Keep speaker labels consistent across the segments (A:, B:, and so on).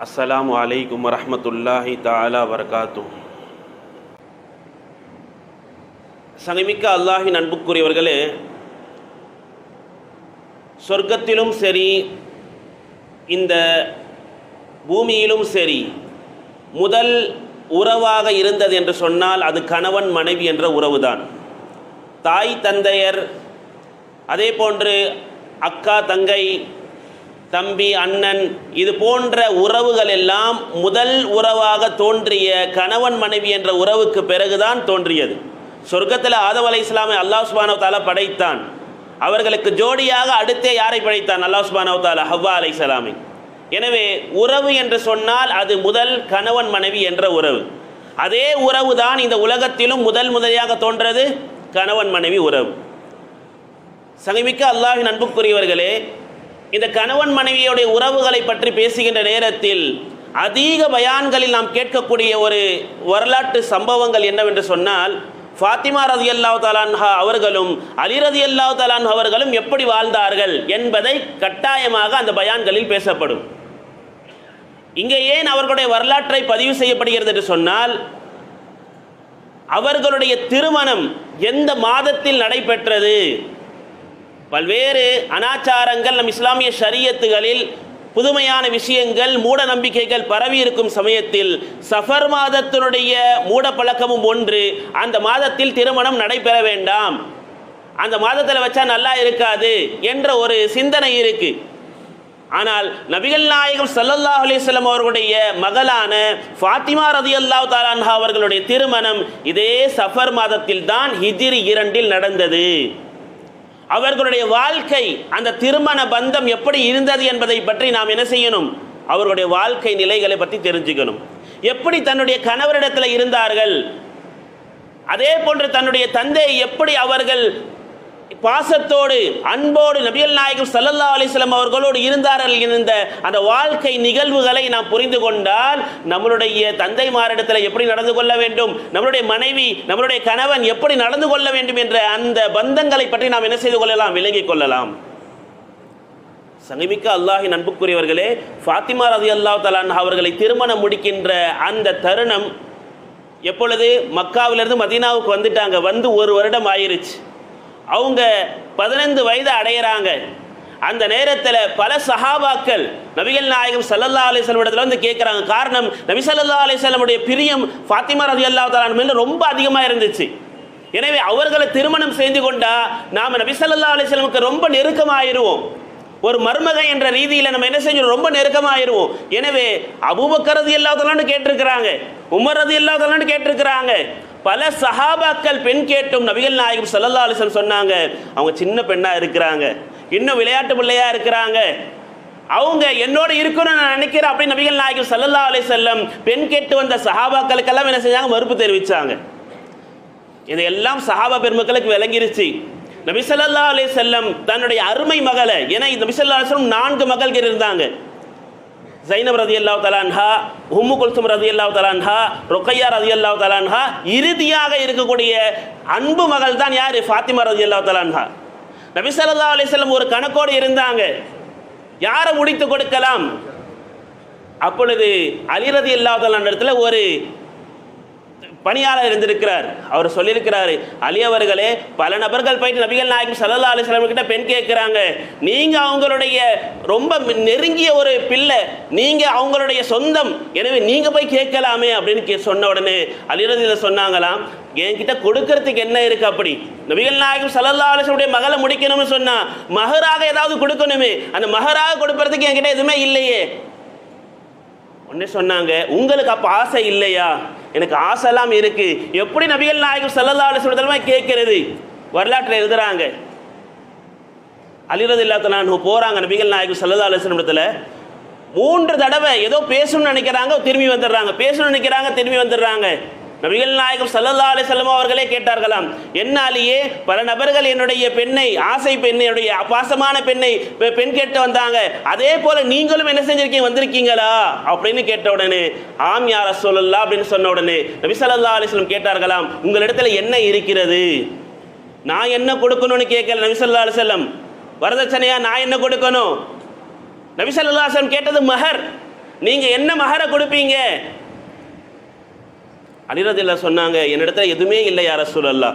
A: அஸ்ஸலாமு அலைக்கும் வரஹ்மத்துல்லாஹி தாலா வரகாத்து சங்கமிக்க அல்லாஹின் அன்புக்குரியவர்களே சொர்க்கத்திலும் சரி இந்த பூமியிலும் சரி முதல் உறவாக இருந்தது என்று சொன்னால் அது கணவன் மனைவி என்ற உறவுதான். தாய் தந்தையர் அதே போன்று அக்கா தங்கை தம்பி அண்ணன் இது போன்ற உறவுகள் எல்லாம் முதல் உறவாக தோன்றிய கணவன் மனைவி என்ற உறவுக்கு பிறகுதான் தோன்றியது. சொர்க்கத்தில் ஆதவ் அலை இஸ்லாமை அல்லாஹ் சுபானவ் தாலா படைத்தான். அவர்களுக்கு ஜோடியாக அடுத்தே யாரை படைத்தான்? அல்லாஹ் சுபானவ் தாலா ஹவ்வா அலை இஸ்லாமை எனவே உறவு என்று சொன்னால் அது முதல் கணவன் மனைவி என்ற உறவு. அதே உறவு தான் இந்த உலகத்திலும் முதல் முதலியாக தோன்றது கணவன் மனைவி உறவு. சங்கமிக்க அல்லாஹின் அன்புக்குரியவர்களே இந்த கணவன் மனைவியுடைய உறவுகளை பற்றி பேசுகின்ற நேரத்தில் அதிக பயான்களில் நாம் கேட்கக்கூடிய ஒரு வரலாற்று சம்பவங்கள் என்னவென்று சொன்னால் ஃபாத்திமா ரதி அல்லாஹ் தலான்ஹா அவர்களும் அலி ரதி அல்லாஹ் தலான் அவர்களும் எப்படி வாழ்ந்தார்கள் என்பதை கட்டாயமாக அந்த பயான்களில் பேசப்படும். இங்கே ஏன் அவர்களுடைய வரலாற்றை பதிவு செய்யப்படுகிறது என்று சொன்னால் அவர்களுடைய திருமணம் எந்த மாதத்தில் நடைபெற்றது பல்வேறு அனாச்சாரங்கள் நம் இஸ்லாமிய ஷரியத்துகளில் புதுமையான விஷயங்கள் மூட நம்பிக்கைகள் பரவி இருக்கும் சமயத்தில் சஃபர் மாதத்தினுடைய மூட பழக்கமும் ஒன்று. அந்த மாதத்தில் திருமணம் நடைபெற வேண்டாம். அந்த மாதத்தில் வச்சா நல்லா இருக்காது என்ற ஒரு சிந்தனை இருக்கு. ஆனால் நபிகள் நாயகம் சல்லல்லாஹ் அலிஸ்லம் அவர்களுடைய மகளான ஃபாத்திமா ரதி அல்லா தாலான்ஹா அவர்களுடைய திருமணம் இதே சஃபர் மாதத்தில் தான் ஹிஜிரி இரண்டில் நடந்தது. அவர்களுடைய வாழ்க்கை அந்த திருமண பந்தம் எப்படி இருந்தது என்பதை பற்றி நாம் என்ன செய்யணும்? அவர்களுடைய வாழ்க்கை நிலைகளை பற்றி தெரிஞ்சுக்கணும். எப்படி தன்னுடைய கணவரிடத்தில் இருந்தார்கள்? அதே போன்று தன்னுடைய தந்தை எப்படி அவர்கள் பாசத்தோடு அன்போடு நபியல் நாயகம் சல்லல்லா அலிஸ்லாம் அவர்களோடு இருந்தார்கள் இருந்த அந்த வாழ்க்கை நிகழ்வுகளை நாம் புரிந்து கொண்டால் நம்மளுடைய தந்தைமாரிடத்தில் எப்படி நடந்து கொள்ள வேண்டும் நம்மளுடைய மனைவி நம்மளுடைய கணவன் எப்படி நடந்து கொள்ள வேண்டும் என்ற அந்த பந்தங்களை பற்றி நாம் என்ன செய்து கொள்ளலாம்? விளங்கிக் கொள்ளலாம். சங்கமிக்க அல்லாஹின் அன்புக்குரியவர்களே ஃபாத்திமா ரதி அல்லாஹ் தலான் அவர்களை திருமணம் முடிக்கின்ற அந்த தருணம் எப்பொழுது? மக்காவிலிருந்து மதீனாவுக்கு வந்துட்டாங்க. வந்து ஒரு வருடம் ஆயிருச்சு. அவங்க பதினைந்து வயது அடையிறாங்க. அந்த நேரத்தில் பல சஹாபாக்கள் நபிகள் நாயகம் சல்லல்லா அலிஸ்லம் இடத்துல வந்து கேட்குறாங்க காரணம் நபி சல்லா அலிஸ்லமுடைய பிரியம் ஃபாத்திமா ரதி அல்லா தலான் ரொம்ப அதிகமாக இருந்துச்சு. எனவே அவர்களை திருமணம் செய்து கொண்டா நாம் நபி சல்லா அலிஸ்லமுக்கு ரொம்ப நெருக்கமாயிருவோம். ஒரு மருமக என்ற ரீதியில் நம்ம என்ன செஞ்சோம் ரொம்ப நெருக்கமாயிருவோம். எனவே அபூபக்கரது ரதி கேட்டிருக்கிறாங்க உமரது ரதி கேட்டிருக்கிறாங்க. பல சஹாபாக்கள் பெண் கேட்டும் நபிகள் நாயகம் சல்லல்லா அலிசன் சொன்னாங்க அவங்க சின்ன பெண்ணாக இருக்கிறாங்க. இன்னும் விளையாட்டு பிள்ளையா இருக்கிறாங்க. அவங்க என்னோட இருக்கணும்னு நான் நினைக்கிறேன் அப்படின்னு நபிகள் நாயகம் சல்லல்லா அலி செல்லம் பெண் கேட்டு வந்த சஹாபாக்களுக்கெல்லாம் என்ன செஞ்சாங்க? மறுப்பு தெரிவித்தாங்க இதையெல்லாம் சஹாபா பெருமக்களுக்கு விளங்கிருச்சு. நபிசல்லா அலே அலி செல்லம் தன்னுடைய அருமை மகளை ஏன்னா இந்த சல்லா அலிஸ்லம் நான்கு மகள்கள் இருந்தாங்க. ஜைனப் ரதி அல்லா தலான்ஹா உம்மு குல்சும் ரதி அல்லா தலான்ஹா ரொக்கையா ரதி அல்லா தலான்ஹா இறுதியாக இருக்கக்கூடிய அன்பு மகள் தான் யார்? ஃபாத்திமா ரதி அல்லா தலான்ஹா நபிசல்லா அலிஸ்லம் ஒரு கணக்கோடு இருந்தாங்க. யாரை முடித்து கொடுக்கலாம்? அப்பொழுது அலிரதி அல்லாஹ் இடத்துல ஒரு பணியாளர் இருந்திருக்கிறார். அவர் சொல்லியிருக்கிறாரு அலி அவர்களே பல நபர்கள் போயிட்டு நபிகள் நாயகம் சல்லா அலிஸ்லாம் கிட்ட பெண் கேட்குறாங்க. நீங்க அவங்களுடைய ரொம்ப நெருங்கிய ஒரு பிள்ளை நீங்க அவங்களுடைய சொந்தம். எனவே நீங்க போய் கேட்கலாமே அப்படின்னு கே சொன்ன உடனே அலிரதியில் சொன்னாங்களாம். என்கிட்ட கொடுக்கறதுக்கு என்ன இருக்கு அப்படி? நபிகள் நாயகம் சல்லல்லா அலிஸ்லமுடைய மகளை முடிக்கணும்னு சொன்னா மகராக ஏதாவது கொடுக்கணுமே. அந்த மகராக கொடுக்கறதுக்கு என்கிட்ட எதுவுமே இல்லையே. ஒன்று சொன்னாங்க உங்களுக்கு அப்போ ஆசை இல்லையா? எனக்கு ஆசைலாம் இருக்கு. எப்படி நபிகள் நாயகம் சல்லல்லா அலிஸ்வரத்தலமா கேட்கறது? வரலாற்றில் எழுதுறாங்க. அலிரது இல்லாத்தலான்னு போகிறாங்க நபிகள் நாயகம் சல்லல்லா அலிஸ்வரத்தில் மூன்று தடவை ஏதோ பேசணும்னு நினைக்கிறாங்க திரும்பி வந்துடுறாங்க. பேசணும்னு நினைக்கிறாங்க திரும்பி வந்துடுறாங்க. நபிகள் நாயகம் சல்லல்லா அலிசல்லம் அவர்களே கேட்டார்களாம் என்னாலேயே பல நபர்கள் என்னுடைய பெண்ணை ஆசை பெண்ணை என்னுடைய பாசமான பெண்ணை பெண் கேட்டு வந்தாங்க. அதே போல நீங்களும் என்ன செஞ்சிருக்கீங்க? வந்திருக்கீங்களா? அப்படின்னு கேட்ட உடனே ஆம் யார சொல்லல்லா அப்படின்னு சொன்ன உடனே நபி சல்லா அலைஹி வஸல்லம் கேட்டார்களாம் உங்களிடத்துல என்ன இருக்கிறது? நான் என்ன கொடுக்கணும்னு கேட்கல நபி சொல்லா அலைஹி வஸல்லம். வரதட்சணையா நான் என்ன கொடுக்கணும்? நபி ஸல்லல்லாஹு அலைஹி கேட்டது மஹர். நீங்க என்ன மகரை கொடுப்பீங்க? அலிரதில்ல சொன்னாங்க என்னிடத்துல எதுவுமே இல்லை யார சூழல்லா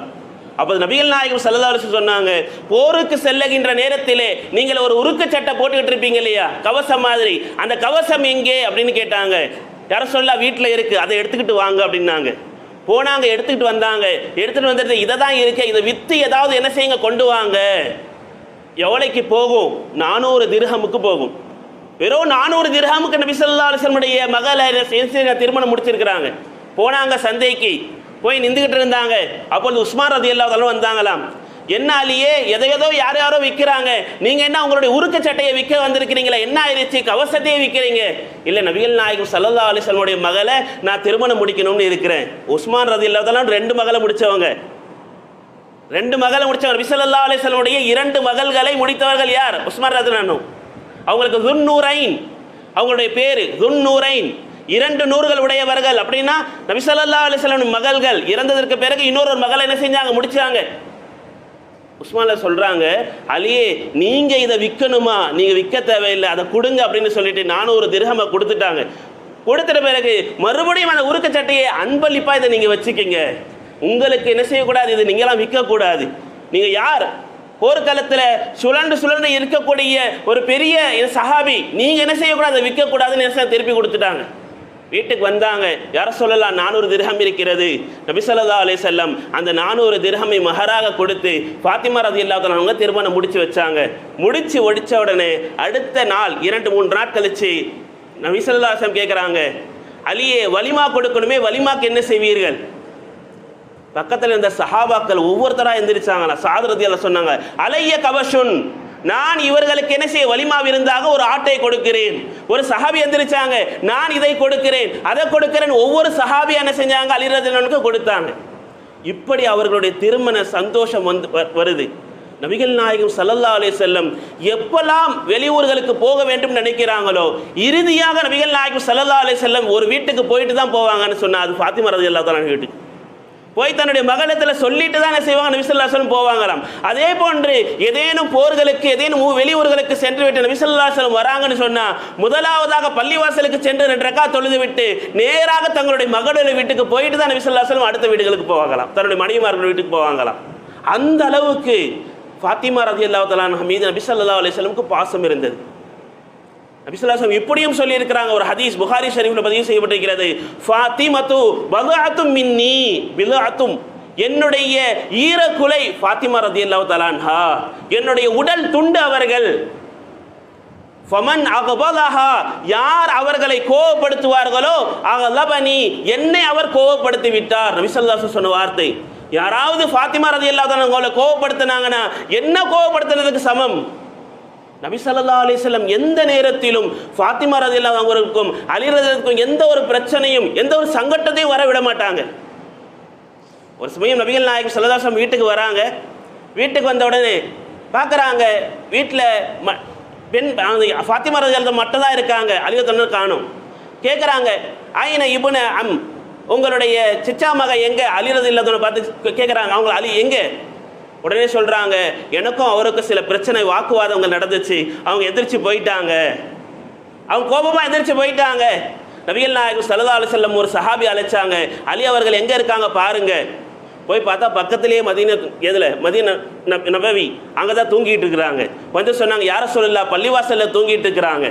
A: அப்போ நபிகள் நாயகம் சல்லல்லாஹு சொன்னாங்க போருக்கு செல்லுகின்ற நேரத்திலே நீங்கள் ஒரு உருக்கு சட்டை போட்டுக்கிட்டு இருப்பீங்க இல்லையா? கவசம் மாதிரி. அந்த கவசம் எங்கே? அப்படின்னு கேட்டாங்க. யார சொல்லா வீட்டில் இருக்கு அதை எடுத்துக்கிட்டு வாங்க அப்படின்னாங்க. போனாங்க எடுத்துக்கிட்டு வந்தாங்க. எடுத்துகிட்டு வந்துட்டு இதை தான் இருக்கு இதை விற்று ஏதாவது என்ன செய்யுங்க கொண்டு வாங்க. எவ்வளைக்கு போகும்? நானூறு திருகமுக்கு போகும். வெறும் நானூறு திருகமுக்கு நபி ஸல்லல்லாஹு அலைஹி மகளை திருமணம் முடிச்சிருக்கிறாங்க. போனாங்க சந்தைக்கு. போய் நின்றுக்கிட்டு இருந்தாங்க. அப்பொழுது உஸ்மான் ரதி எல்லாத்தாலும் வந்தாங்களாம். என்னாலேயே அலியே எதை ஏதோ யார் யாரோ விற்கிறாங்க. நீங்கள் என்ன உங்களுடைய உருக்கு சட்டையை விற்க வந்திருக்கிறீங்களா? என்ன ஆயிடுச்சு? கவசத்தையே விற்கிறீங்க. இல்லை நபிகள் நாயகம் சல்லல்லா அலிஸ்லமுடைய மகளை நான் திருமணம் முடிக்கணும்னு இருக்கிறேன். உஸ்மான் ரதி இல்லாதாலும் ரெண்டு மகளை முடித்தவங்க ரெண்டு மகளை முடித்தவர் விசலல்லா அலிஸ்லமுடைய இரண்டு மகள்களை முடித்தவர்கள் யார்? உஸ்மான் ரத்னு அவங்களுக்கு துன்னூரைன். அவங்களுடைய பேர் துன்னூரைன். இரண்டு நூறுகள் உடையவர்கள். அப்படின்னா நபிசல்லா அலிஸ்லாம் மகள்கள் இறந்ததற்கு பிறகு இன்னொரு ஒரு மகளை என்ன செஞ்சாங்க? முடிச்சாங்க. உஸ்மான்ல சொல்றாங்க அலியே நீங்க இதை விற்கணுமா நீங்க விற்க தேவையில்லை. அதை கொடுங்க அப்படின்னு சொல்லிட்டு ஒரு திருகமை கொடுத்துட்டாங்க. கொடுத்துட்ட பிறகு மறுபடியும் அந்த உருக்க சட்டையை அன்பளிப்பா இதை நீங்க வச்சுக்கீங்க. உங்களுக்கு என்ன செய்யக்கூடாது? இது நீங்களாம் விற்கக்கூடாது நீங்க யார்? போர்க்களத்தில் சுழண்டு சுழண்டு இருக்கக்கூடிய ஒரு பெரிய சஹாபி. நீங்கள் என்ன செய்யக்கூடாது? அதை விற்கக்கூடாதுன்னு என்ன திருப்பி கொடுத்துட்டாங்க. வீட்டுக்கு வந்தாங்க. யார சொல்லலாம்? நானூறு திரகம் இருக்கிறது. நபிசல்லா அலே செல்லம் அந்த நானூறு திரகமை மகராக கொடுத்து ஃபாத்திமா ரதி இல்லாதவங்க திருமணம் முடிச்சு வச்சாங்க. முடிச்சு ஒடிச்ச உடனே அடுத்த நாள் இரண்டு மூன்று நாள் கழிச்சு நபிசல்லாசம் கேட்குறாங்க அலியே வலிமா கொடுக்கணுமே. வலிமாக்கு என்ன செய்வீர்கள்? பக்கத்தில் இருந்த சஹாபாக்கள் ஒவ்வொருத்தராக எந்திரிச்சாங்களா? சாதரதி எல்லாம் சொன்னாங்க அலைய கவசுன் நான் இவர்களுக்கு என்ன செய்ய வலிமா விருந்தாக ஒரு ஆட்டை கொடுக்கிறேன். ஒரு சஹாபி எந்திரிச்சாங்க நான் இதை கொடுக்கிறேன். அதை கொடுக்கிறேன் ஒவ்வொரு சஹாபி என்ன செஞ்சாங்க? அலிரஜனுக்கு கொடுத்தாங்க. இப்படி அவர்களுடைய திருமண சந்தோஷம் வந்து வருது. நபிகள் நாயகம் சல்லல்லா அலி செல்லம் எப்பெல்லாம் வெளியூர்களுக்கு போக வேண்டும் நினைக்கிறாங்களோ இறுதியாக நபிகள் நாயகம் சல்லல்லா அலி செல்லம் ஒரு வீட்டுக்கு போயிட்டு தான் போவாங்கன்னு சொன்னால் அது ஃபாத்திமா ரலியல்லாஹு வீட்டுக்கு போய் தன்னுடைய மகளிடத்தில் சொல்லிட்டு தான் என்ன செய்வாங்க நபிசல்லாசலம் போவாங்களாம். அதே போன்று ஏதேனும் போர்களுக்கு ஏதேனும் வெளியூர்களுக்கு சென்று விட்டு நபிசல்லாசலம் வராங்கன்னு சொன்னா முதலாவதாக பள்ளிவாசலுக்கு சென்று ரெண்டு ரக்கா தொழுது விட்டு நேராக தங்களுடைய மகளுடைய வீட்டுக்கு போயிட்டு தான் நபிசல்லாசலம் அடுத்த வீடுகளுக்கு போவாங்களாம். தன்னுடைய மனைவிமார்கள் வீட்டுக்கு போவாங்களாம். அந்த அளவுக்கு ஃபாத்திமா ரதி அல்லாத்தலான் மீது நபிசல்லா அலிஸ்லமுக்கு பாசம் இருந்தது. நபிசுல்லாசம் இப்படியும் சொல்லியிருக்கிறாங்க. ஒரு ஹதீஸ் புகாரி ஷரீஃபில் பதிவு செய்யப்பட்டிருக்கிறது. ஃபாத்திமத்து பதுஅத்தும் மின்னி விலாத்தும் என்னுடைய ஈரக்குலை ஃபாத்திமா ரதியல்லாஹு தலான்ஹா என்னுடைய உடல் துண்டு அவர்கள். ஃபமன் அகபலஹா யார் அவர்களை கோவப்படுத்துவார்களோ அகலபனி. என்னை அவர் கோவப்படுத்தி விட்டார் நபிசல்லாசு சொன்ன வார்த்தை. யாராவது ஃபாத்திமா ரதி ரதியல்லாஹு உங்களை கோவப்படுத்தினாங்கன்னா என்ன கோவப்படுத்துறதுக்கு சமம்? நபி ஸல்லல்லாஹு எந்த நேரத்திலும் ஃபாத்திமா ரதியல்லாஹு அவர்களுக்கும் அலி ரதியல்லாஹுக்கும் எந்த ஒரு பிரச்சனையும் எந்த ஒரு சங்கட்டத்தையும் வர விட மாட்டாங்க. ஒரு சமயம் நபிகள் நாயகம் சல்லதாசம் வீட்டுக்கு வராங்க. வீட்டுக்கு வந்த உடனே பார்க்குறாங்க வீட்டில் ம பெண் ஃபாத்திமா ரதியல்லாஹு மட்டும் தான் இருக்காங்க. அலிவத்தன்னு காணும். கேட்குறாங்க ஆயின இபுன அம் உங்களுடைய சிச்சா மக எங்கே? அலிரது இல்லாதவனை பார்த்து கேட்குறாங்க அவங்க அலி எங்கே? உடனே சொல்கிறாங்க எனக்கும் அவருக்கும் சில பிரச்சனை வாக்குவாதங்கள் நடந்துச்சு. அவங்க எதிர்த்து போயிட்டாங்க. அவங்க கோபமாக எதிர்த்து போயிட்டாங்க. நபிகள் நாயகம் சலதா செல்லம் ஒரு சஹாபி அழைச்சாங்க அலி அவர்கள் எங்கே இருக்காங்க பாருங்க. போய் பார்த்தா பக்கத்திலேயே மதீன எதில்? மதீன நபவி. அங்கே தான் தூங்கிட்டு இருக்கிறாங்க. வந்து சொன்னாங்க யார சொல்லல பள்ளிவாசலில் தூங்கிட்டு இருக்கிறாங்க.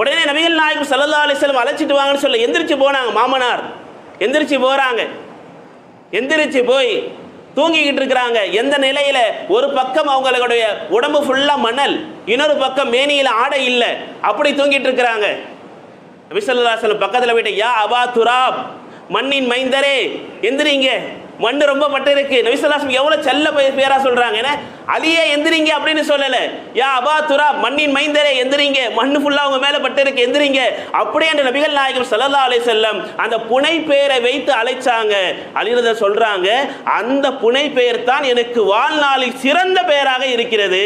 A: உடனே நபிகள் நாயகம் சல்லா அலிஸ்லம் அழைச்சிட்டு வாங்கன்னு சொல்ல எந்திரிச்சு போனாங்க மாமனார். எந்திரிச்சு போகிறாங்க எந்திரிச்சு போய் தூங்கிக்கிட்டு இருக்கிறாங்க. எந்த நிலையில? ஒரு பக்கம் அவங்களுடைய உடம்பு ஃபுல்லா மணல் இன்னொரு பக்கம் மேனியில ஆடை இல்லை. அப்படி தூங்கிட்டு இருக்கிறாங்க. நபிசல்லாசலம் பக்கத்தில் போயிட்டு யா அபா துராப் மண்ணின் மைந்தரே எந்திரிங்க. மண் ரொம்ப பட்டிருக்கு நபிசல்லாசம் எவ்வளவு செல்ல பேராக பேரா சொல்றாங்க அலியே எந்திரிங்க அப்படின்னு சொல்லல. யா அபா துரா மண்ணின் மைந்தரே எந்திரிங்க. மண்ணு ஃபுல்லா உங்க மேல பட்டிருக்கு எந்திரிங்க. அப்படியே அந்த நபிகள் நாயகம் ஸல்லல்லாஹு அலை செல்லம் அந்த புனை பெயரை வைத்து அழைச்சாங்க. அலிரத சொல்றாங்க அந்த புனை பெயர் தான் எனக்கு வாழ்நாளில் சிறந்த பெயராக இருக்கிறது.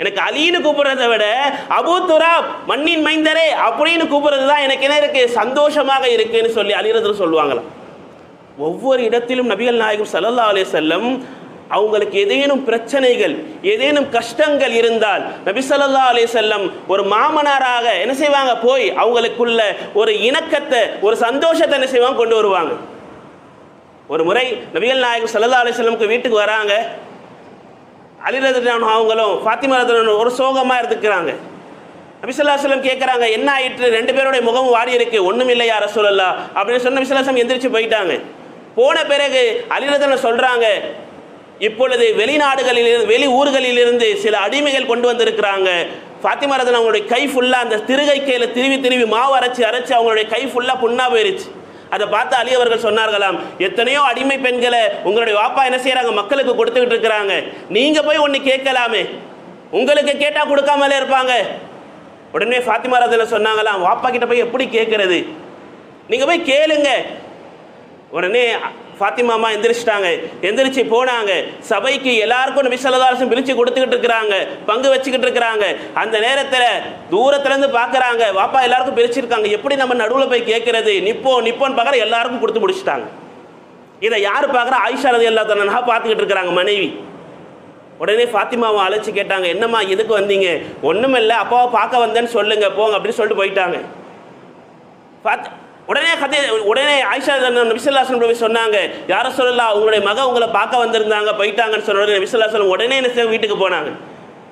A: எனக்கு அலின்னு கூப்பிடுறதை விட அபூத்துரா துராப் மண்ணின் மைந்தரே அப்படின்னு கூப்பிடுறது தான் எனக்கு என்ன இருக்கு? சந்தோஷமாக இருக்குன்னு சொல்லி அலிரதர் சொல்லுவாங்களாம். ஒவ்வொரு இடத்திலும் நபிகள் நாயகம் சல்லல்லா அலே செல்லம் அவங்களுக்கு ஏதேனும் பிரச்சனைகள் ஏதேனும் கஷ்டங்கள் இருந்தால் நபிசல்லா அலே செல்லம் ஒரு மாமனாராக என்ன செய்வாங்க? போய் அவங்களுக்குள்ள ஒரு இணக்கத்தை ஒரு சந்தோஷத்தை என்ன செய்வாங்க? கொண்டு வருவாங்க. ஒரு முறை நபிகள் நாயகம் சல்லா அலே செல்லமுக்கு வீட்டுக்கு வராங்க. அலிரதுலான் அவங்களும் ஃபாத்திமா ரதுலான் ஒரு சோகமாக இருந்துக்கிறாங்க. நபிசல்லாஸ்லம் கேட்குறாங்க என்ன ஆயிட்டு? ரெண்டு பேருடைய முகமும் வாடி இருக்கு. ஒன்றும் இல்லை யார சொல்லலா அப்படின்னு சொன்ன நபிசல்லாஸ்லம் எந்திரிச்சு போயிட்டாங்க. போன பிறகு அலிரதன் சொல்கிறாங்க இப்பொழுது வெளிநாடுகளில் வெளி ஊர்களிலிருந்து சில அடிமைகள் கொண்டு வந்திருக்கிறாங்க. ஃபாத்திமா ரதன் அவங்களுடைய கை ஃபுல்லாக அந்த திருகை கையில் திருவி திருவி மாவு அரைச்சி அரைச்சி அவங்களுடைய கை ஃபுல்லாக புண்ணா போயிருச்சு. அதை பார்த்து அலி அவர்கள் சொன்னார்களாம் எத்தனையோ அடிமை பெண்களை உங்களுடைய வாப்பா என்ன செய்கிறாங்க மக்களுக்கு கொடுத்துக்கிட்டு இருக்கிறாங்க. நீங்கள் போய் ஒன்று கேட்கலாமே. உங்களுக்கு கேட்டால் கொடுக்காமலே இருப்பாங்க. உடனே ஃபாத்திமா ரதனை சொன்னாங்களாம் வாப்பா கிட்ட போய் எப்படி கேட்கறது? நீங்கள் போய் கேளுங்க. உடனே ஃபாத்திமாமா எந்திரிச்சிட்டாங்க. எந்திரிச்சு போனாங்க. சபைக்கு எல்லாருக்கும் நபி பிரித்து கொடுத்துக்கிட்டு இருக்கிறாங்க. பங்கு வச்சுக்கிட்டு இருக்கிறாங்க. அந்த நேரத்தில் தூரத்துலேருந்து பார்க்குறாங்க வாப்பா எல்லாருக்கும் பிரிச்சிருக்காங்க. எப்படி நம்ம நடுவில் போய் கேட்கறது நிப்போ நிப்போன்னு பார்க்குற எல்லாருக்கும் கொடுத்து முடிச்சிட்டாங்க. இதை யார் பார்க்குறா ஆயிஷா ரதி அல்லா தலனா பார்த்துக்கிட்டு இருக்கிறாங்க மனைவி. உடனே ஃபாத்திமாவை அழைச்சி கேட்டாங்க என்னம்மா எதுக்கு வந்தீங்க? ஒன்றும் இல்லை அப்பாவை பார்க்க வந்தேன்னு சொல்லுங்க போங்க அப்படின்னு சொல்லிட்டு போயிட்டாங்க. பார்த்து உடனே கதை உடனே ஆயிஷா நபிசல்லாசன் போய் சொன்னாங்க யார சொல்லலாம் உங்களுடைய மக உங்களை பார்க்க வந்திருந்தாங்க போயிட்டாங்கன்னு சொன்ன உடனே நபிசல்லாசன் உடனே என்ன செய்ய வீட்டுக்கு போனாங்க.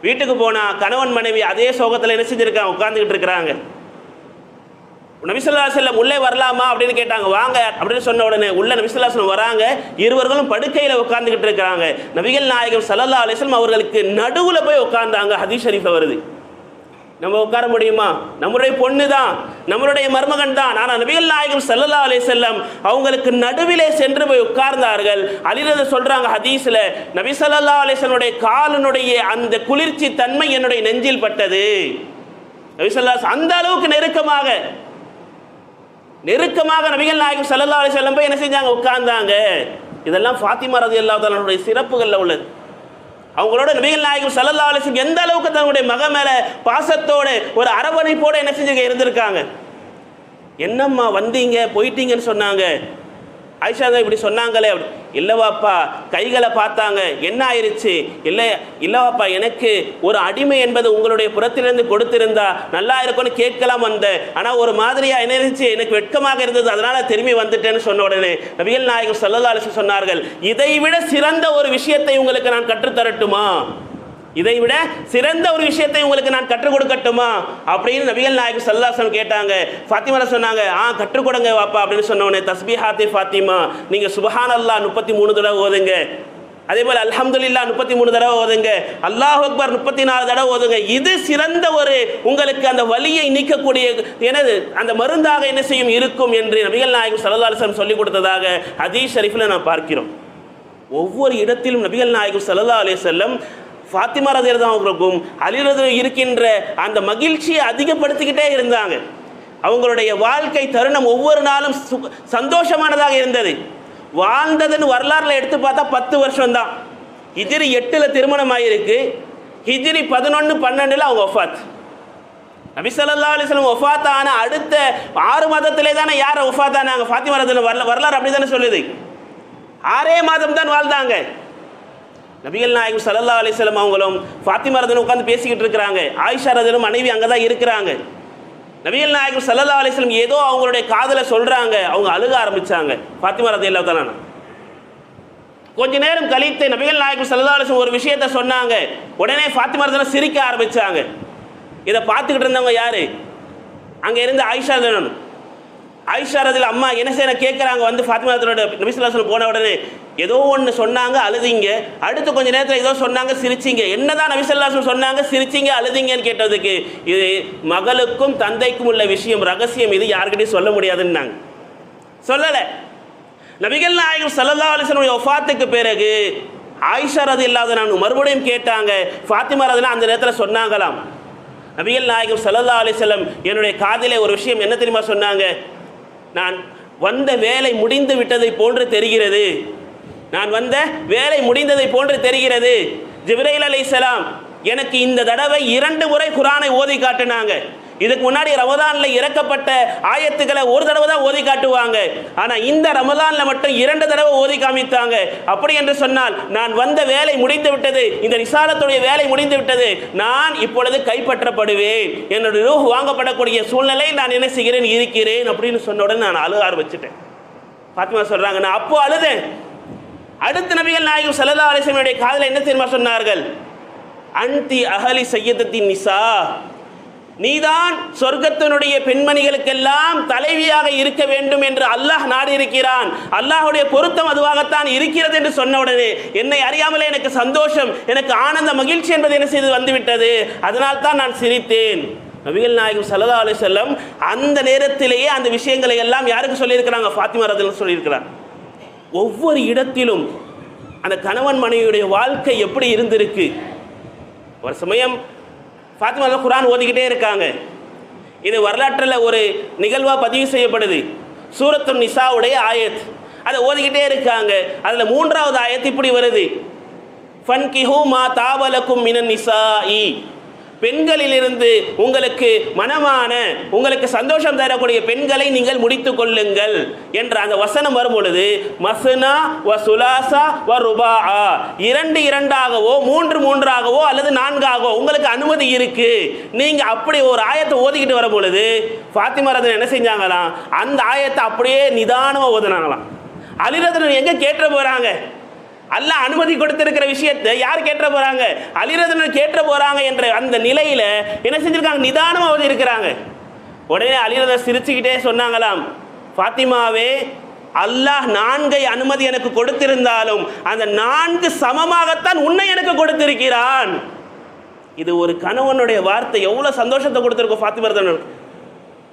A: வீட்டுக்கு போனா கணவன் மனைவி அதே சோகத்தில் என்ன செஞ்சிருக்காங்க உட்காந்துக்கிட்டு இருக்கிறாங்க. நபிசல்லா செல்லம் உள்ளே வரலாமா அப்படின்னு கேட்டாங்க. வாங்க அப்படின்னு சொன்ன உடனே உள்ள நபிசல்லாசலம் வராங்க. இருவர்களும் படுக்கையில் உட்காந்துக்கிட்டு இருக்கிறாங்க. நபிகள் நாயகம் சல்லல்லா அலிஸ்லம் அவர்களுக்கு நடுவில் போய் உட்கார்ந்தாங்க ஹதீஷ் ஷரீஃப் வருது. நம்ம உட்கார முடியுமா? நம்மளுடைய பொண்ணு தான் நம்மளுடைய மருமகன் தான் ஆனால் நபிகள் நாயகம் சல்லல்லா அலே செல்லம் அவங்களுக்கு நடுவிலே சென்று போய் உட்கார்ந்தார்கள். அலிரத சொல்றாங்க ஹதீஸில் நபி சல்லா அலிஸ்லனுடைய காலனுடைய அந்த குளிர்ச்சி தன்மை என்னுடைய நெஞ்சில் பட்டது. நபி சொல்லா அந்த அளவுக்கு நெருக்கமாக. நெருக்கமாக நபிகள் நாயகம் சல்லல்லா அலைஹி செல்லம் போய் என்ன செஞ்சாங்க? உட்கார்ந்தாங்க. இதெல்லாம் ஃபாத்திமா ரதி அல்லாதனுடைய சிறப்புகளில் உள்ளது. அவங்களோட நபிகள் நாயகம் சல்லல்லா அலிஸ்லம் எந்த அளவுக்கு தன்னுடைய மக மேல பாசத்தோடு ஒரு அரவணைப்போட என்ன செஞ்சு இருந்திருக்காங்க? என்னம்மா வந்தீங்க போயிட்டீங்கன்னு சொன்னாங்க. ஆயிஷா தான் இப்படி சொன்னாங்களே அப்படி. இல்லவாப்பா கைகளை பார்த்தாங்க. என்ன ஆயிருச்சு? இல்லை இல்லவாப்பா எனக்கு ஒரு அடிமை என்பது உங்களுடைய புறத்திலிருந்து கொடுத்திருந்தா நல்லா இருக்கும்னு கேட்கலாம் வந்தேன். ஆனால் ஒரு மாதிரியாக என்ன இருந்துச்சு எனக்கு வெட்கமாக இருந்தது. அதனால் திரும்பி வந்துட்டேன்னு சொன்ன உடனே நபிகள் நாயகம் சல்லல்லா சொன்னார்கள் இதை விட சிறந்த ஒரு விஷயத்தை உங்களுக்கு நான் கற்றுத்தரட்டுமா? இதை விட சிறந்த ஒரு விஷயத்தை உங்களுக்கு நான் கற்றுக் கொடுக்கட்டுமா? அப்படின்னு நபிகள் நாயகம் சல்லாசன் கேட்டாங்க. ஃபாத்திமால சொன்னாங்க ஆ கற்றுக் கொடுங்க வாப்பா அப்படின்னு சொன்னோடனே தஸ்பிஹாத்தி ஃபாத்திமா நீங்க சுபஹான் அல்லா முப்பத்தி மூணு தடவை ஓதுங்க. அதே போல் அலமதுல்லா முப்பத்தி மூணு தடவை ஓதுங்க. அல்லாஹ் அக்பர் முப்பத்தி நாலு தடவை ஓதுங்க. இது சிறந்த ஒரு உங்களுக்கு அந்த வலியை நீக்கக்கூடிய எனது அந்த மருந்தாக என்ன செய்யும் இருக்கும் என்று நபிகள் நாயகம் சல்லா சொல்லிக் கொடுத்ததாக அதீஷ் ஷரீஃபில் நான் பார்க்கிறோம். ஒவ்வொரு இடத்திலும் நபிகள் நாயகம் சல்லா அலி செல்லம் ஃபாத்திமா ரதிரதம் அவர்களுக்கும் இருக்கின்ற அந்த மகிழ்ச்சியை அதிகப்படுத்திக்கிட்டே இருந்தாங்க. அவங்களுடைய வாழ்க்கை தருணம் ஒவ்வொரு நாளும் சு- சந்தோஷமானதாக இருந்தது. வாழ்ந்ததுன்னு வரலாறுல எடுத்து பார்த்தா பத்து வருஷம் தான் ஹிஜிரி எட்டில் திருமணம் ஆகியிருக்கு ஹிஜிரி பதினொன்று பன்னெண்டில் அவங்க ஒஃபாத் நபிசல்லா ஸல்லல்லாஹு ஒஃபாத் ஆன அடுத்த ஆறு மாதத்திலே தானே யாரை ஒஃபாத் ஆனாங்க? ஃபாத்திமா ரதில் வரல வரலாறு அப்படி தானே சொல்லுது. ஆறே மாதம் தான் வாழ்ந்தாங்க. நபிகள் நாயகம் சல்லா அலிஸ்லம் அவங்களும் ஃபாத்திமா ரதனும் உட்காந்து பேசிக்கிட்டு இருக்கிறாங்க. ஆயிஷா ரதனும் மனைவி அங்கே தான் இருக்கிறாங்க. நபிகள் நாயகம் சல்லா அலிஸ்லம் ஏதோ அவங்களுடைய காதலை சொல்கிறாங்க அவங்க அழுக ஆரம்பித்தாங்க ஃபாத்திமா ரதன் இல்லா தானே கொஞ்ச நேரம் கழித்து நபிகள் நாயகம் சல்லா அலிஸ்லம் ஒரு விஷயத்த சொன்னாங்க. உடனே ஃபாத்திமா ரதனை சிரிக்க ஆரம்பித்தாங்க இதை பார்த்துக்கிட்டு இருந்தவங்க யாரு? அங்கே இருந்து ஆயிஷா ரதனும் ஆயிஷா ரதில் அம்மா என்ன செய்ய கேட்குறாங்க வந்து ஃபாத்திமா ரதனோட நபிசுல்லாசன் போன உடனே ஏதோ ஒன்று சொன்னாங்க அழுதிங்க. அடுத்து கொஞ்ச நேரத்தில் ஏதோ சொன்னாங்க சிரிச்சிங்க. என்னதான் நபிசல்லாசன் சொன்னாங்க சிரிச்சிங்க அழுதிங்கன்னு கேட்டதுக்கு இது மகளுக்கும் தந்தைக்கும் உள்ள விஷயம் ரகசியம். இது யாருக்கிட்டையும் சொல்ல முடியாதுன்னாங்க. சொல்லலை. நபிகள் நாயகம் சல்லல்லா அலிஸ்லமுடைய ஒஃபாத்துக்கு பிறகு ஆயிஷா ரதி இல்லாத நான் மறுபடியும் கேட்டாங்க. ஃபாத்திமா ரதிலாம் அந்த நேரத்தில் சொன்னாங்களாம். நபிகள் நாயகம் சல்லல்லா அலிசல்லம் என்னுடைய காதிலே ஒரு விஷயம் என்ன தெரியுமா சொன்னாங்க? நான் வந்த வேலை முடிந்து விட்டதை போன்று தெரிகிறது. நான் வந்த வேலை முடிந்ததை போன்று தெரிகிறது. ஜிப்ரைல் அலை எனக்கு இந்த தடவை இரண்டு முறை குரானை ஓதி காட்டினாங்க. இதுக்கு முன்னாடி ரமதான்ல இறக்கப்பட்ட ஆயத்துக்களை ஒரு தடவை தான் ஓதி காட்டுவாங்க. ஆனா இந்த ரமதான்ல மட்டும் இரண்டு தடவை ஓதி காமித்தாங்க அப்படி என்று சொன்னால் நான் வந்த வேலை முடிந்து விட்டது இந்த நிசாரத்துடைய வேலை முடிந்து விட்டது நான் இப்பொழுது கைப்பற்றப்படுவேன். என்னுடைய ரூஹ் வாங்கப்படக்கூடிய சூழ்நிலை நான் என்ன செய்கிறேன் இருக்கிறேன் அப்படின்னு சொன்ன உடனே நான் அழுக ஆரம்பிச்சிட்டேன் பாத்திமா சொல்றாங்க நான் அப்போ அழுதேன். அடுத்த நபிகள் நாயகம் சல்லா அலிஸ்லமுடைய காதில் என்ன தெரியுமா சொன்னார்கள்? அன்தி அகலி சையதத்தின் நிசா நீதான் சொர்க்கத்தினுடைய பெண்மணிகளுக்கெல்லாம் தலைவியாக இருக்க வேண்டும் என்று அல்லாஹ் நாடி இருக்கிறான் அல்லாஹுடைய பொருத்தம் அதுவாகத்தான் இருக்கிறது என்று சொன்ன உடனே என்னை அறியாமலே எனக்கு சந்தோஷம் எனக்கு ஆனந்த மகிழ்ச்சி என்பது என்ன செய்து வந்துவிட்டது? அதனால் தான் நான் சிரித்தேன். நபிகள் நாயகம் சல்லா அலி செல்லம் அந்த நேரத்திலேயே அந்த விஷயங்களை எல்லாம் யாருக்கு சொல்லியிருக்கிறாங்க? ஃபாத்திமா ரதில் சொல்லியிருக்கிறார். ஒவ்வொரு இடத்திலும் அந்த கணவன் மனைவியுடைய வாழ்க்கை எப்படி இருந்திருக்கு? ஒரு சமயம் ஃபாத்திமா குரான் ஓதிக்கிட்டே இருக்காங்க. இது வரலாற்றில் ஒரு நிகழ்வாக பதிவு செய்யப்படுது. சூரத்து நிசாவுடைய ஆயத். அதை ஓதிக்கிட்டே இருக்காங்க. அதில் மூன்றாவது ஆயத் இப்படி வருது. ஃபன் கிஹூ மா தாவலக்கும் மினன் இ பெண்களிலிருந்து உங்களுக்கு மனமான உங்களுக்கு சந்தோஷம் தரக்கூடிய பெண்களை நீங்கள் முடித்து கொள்ளுங்கள் என்ற அந்த வசனம் வரும் பொழுது மசுனா வ சுலாசா வ ருபா இரண்டு இரண்டாகவோ மூன்று மூன்றாகவோ அல்லது நான்காகவோ உங்களுக்கு அனுமதி இருக்கு. நீங்க அப்படி ஒரு ஆயத்தை ஓதிக்கிட்டு வரும் பொழுது ஃபாத்திமா ரதன் என்ன செஞ்சாங்களாம்? அந்த ஆயத்தை அப்படியே நிதானமாக ஓதுனாங்களாம். அலிரதன் எங்க கேட்ட போறாங்க? அல்ல அனுமதி கொடுத்திருக்கிற விஷயத்தை யார் கேட்ட போறாங்க? அலிரதன் கேட்ட போறாங்க என்ற அந்த நிலையில என்ன செஞ்சிருக்காங்க? நிதானம் அவர் இருக்கிறாங்க. உடனே அலிரதன் சிரிச்சுக்கிட்டே சொன்னாங்களாம் ஃபாத்திமாவே அல்லாஹ் நான்கை அனுமதி எனக்கு கொடுத்திருந்தாலும் அந்த நான்கு சமமாகத்தான் உன்னை எனக்கு கொடுத்திருக்கிறான். இது ஒரு கணவனுடைய வார்த்தை. எவ்வளவு சந்தோஷத்தை கொடுத்திருக்கும் ஃபாத்திமா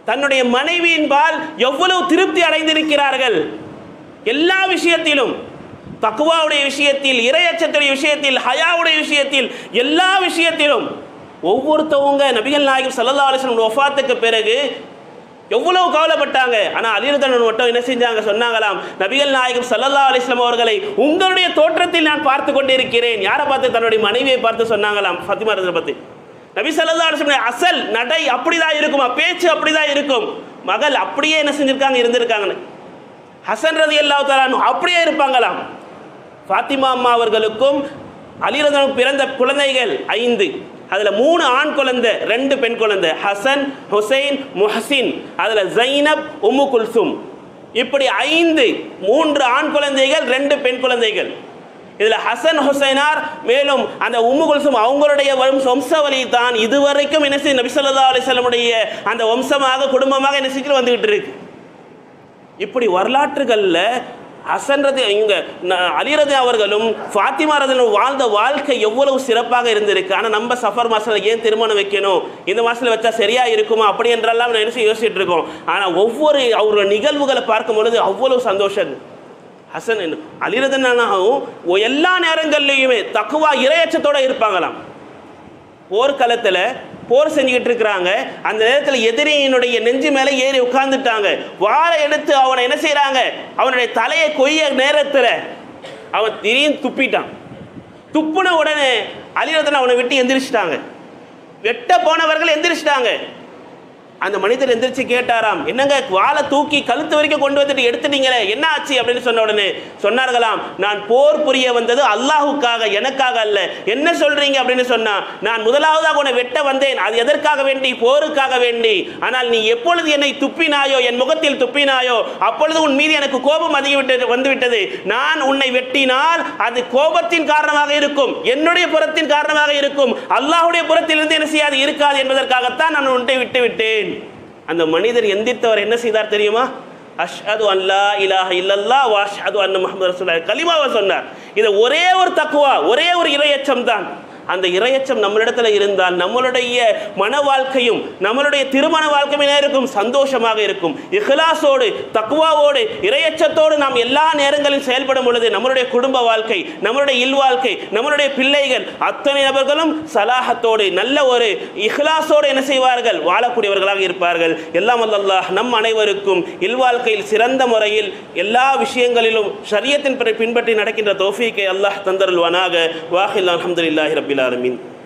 A: தன்னுடைய மனைவியின் பால் எவ்வளவு திருப்தி அடைந்திருக்கிறார்கள்? எல்லா விஷயத்திலும். தக்குவாவுடைய விஷயத்தில் இரையச்சத்துடைய விஷயத்தில் ஹயாவுடைய விஷயத்தில் எல்லா விஷயத்திலும் ஒவ்வொருத்தவங்க நபிகள் நாயகம் சல்லா அலிஸ்லம் ஒஃபாத்துக்கு பிறகு எவ்வளவு கவலைப்பட்டாங்க. ஆனால் அலிரதனன் மட்டும் என்ன செஞ்சாங்க? சொன்னாங்களாம் நபிகள் நாயகம் சல்லல்லா அலிஸ்லாம் அவர்களை உங்களுடைய தோற்றத்தில் நான் பார்த்து கொண்டிருக்கிறேன். யாரை பார்த்து? தன்னுடைய மனைவியை பார்த்து சொன்னாங்களாம் ஃபத்திமா ரசனை பற்றி நபி சல்லா அலிஸ்லாம் அசல் நடை அப்படிதான் இருக்குமா பேச்சு அப்படிதான் இருக்கும். மகள் அப்படியே என்ன செஞ்சிருக்காங்க? இருந்திருக்காங்கன்னு. ஹசன் ரதி அல்லா அப்படியே இருப்பாங்களாம். ஃபாத்திமா அம்மா அவர்களுக்கும் அலிரதனுக்கு பிறந்த குழந்தைகள் ஐந்து. அதில் மூணு ஆண் குழந்தை ரெண்டு பெண் குழந்தை. ஹசன் ஹுசைன் முஹசின். அதில் ஜைனப் உம்மு குல்சும். இப்படி ஐந்து மூன்று ஆண் குழந்தைகள் ரெண்டு பெண் குழந்தைகள். இதில் ஹசன் ஹுசைனார் மேலும் அந்த உம்மு குல்சும் அவங்களுடைய வம்சவழி தான் இதுவரைக்கும் என்ன செய்ய நபி அந்த வம்சமாக குடும்பமாக என்ன செஞ்சுட்டு வந்துகிட்டு இருக்கு. இப்படி வரலாற்றுகளில் ஹசன்றது இங்க அலிரது அவர்களும் ஃபாத்திமா ரதனும் வாழ்ந்த வாழ்க்கை எவ்வளவு சிறப்பாக இருந்திருக்கு. ஆனால் நம்ம சஃபர் மாசத்தில் ஏன் திருமணம் வைக்கணும்? இந்த மாசத்தில் வச்சா சரியா இருக்குமா? அப்படி என்றெல்லாம் நான் என்ன யோசிச்சுட்டு இருக்கோம். ஆனால் ஒவ்வொரு அவரோட நிகழ்வுகளை பார்க்கும் பொழுது அவ்வளவு சந்தோஷம். ஹசன் அலிரதனாகவும் எல்லா நேரங்கள்லையுமே தக்குவா இரையச்சத்தோட இருப்பாங்களாம். போர்க்களத்தில் போர் செஞ்சுக்கிட்டு இருக்கிறாங்க. அந்த நேரத்தில் எதிரியினுடைய நெஞ்சு மேலே ஏறி உட்கார்ந்துட்டாங்க. வாழை எடுத்து அவனை என்ன செய்கிறாங்க அவனுடைய தலையை கொய்ய நேரத்தில் அவன் திடீர்னு துப்பிட்டான். துப்புன உடனே அலிரதன் அவனை விட்டு எந்திரிச்சிட்டாங்க. வெட்ட போனவர்கள் எந்திரிச்சிட்டாங்க. அந்த மனிதர் எந்திரிச்சு கேட்டாராம் என்னங்க வாழை தூக்கி கழுத்து வரைக்கும் கொண்டு வந்துட்டு எடுத்துட்டீங்களே என்ன ஆச்சு? அப்படின்னு சொன்ன உடனே சொன்னார்களாம் நான் போர் புரிய வந்தது அல்லாஹுக்காக எனக்காக அல்ல. என்ன சொல்றீங்க? அப்படின்னு சொன்னா நான் முதலாவதாக உன்னை வெட்ட வந்தேன். அது எதற்காக வேண்டி? போருக்காக வேண்டி. ஆனால் நீ எப்பொழுது என்னை துப்பினாயோ என் முகத்தில் துப்பினாயோ அப்பொழுது உன் மீது எனக்கு கோபம் அதிகவிட்டது வந்துவிட்டது. நான் உன்னை வெட்டினால் அது கோபத்தின் காரணமாக இருக்கும். என்னுடைய புறத்தின் காரணமாக இருக்கும். அல்லாஹுடைய புறத்திலிருந்து என்ன செய்யாது? இருக்காது என்பதற்காகத்தான் நான் உன்னை விட்டு விட்டேன் அந்த மனிதர் எந்திரித்தவர் என்ன செய்தார் தெரியுமா? அஷ்ஹது அல்லா இலாஹ இல்லல்லா வாஷ் அது அன்ன முகமது ரசூலுல்லாஹ் கலிமாவை சொன்னார். இது ஒரே ஒரு தக்குவா ஒரே ஒரு இரையச்சம் தான். அந்த இரையச்சம் நம்மளிடத்தில் இருந்தால் நம்மளுடைய மன வாழ்க்கையும் நம்மளுடைய திருமண வாழ்க்கையும் இருக்கும் சந்தோஷமாக இருக்கும். இஹ்லாஸோடு தக்குவாவோடு இரையச்சத்தோடு நாம் எல்லா நேரங்களிலும் செயல்படும் பொழுது நம்மளுடைய குடும்ப வாழ்க்கை நம்மளுடைய இல்வாழ்க்கை நம்மளுடைய பிள்ளைகள் அத்தனை நபர்களும் சலாஹத்தோடு நல்ல ஒரு இஹ்லாஸோடு என்ன செய்வார்கள்? வாழக்கூடியவர்களாக இருப்பார்கள். எல்லாம் அல்லாஹ் நம் அனைவருக்கும் இல்வாழ்க்கையில் சிறந்த முறையில் எல்லா விஷயங்களிலும் ஷரியத்தின் பின்பற்றி நடக்கின்ற தௌஃபீக்கை அல்லாஹ் தந்தருள்வானாக. வாஹில் அல்ஹம்துலில்லாஹி ரபில் العالمين.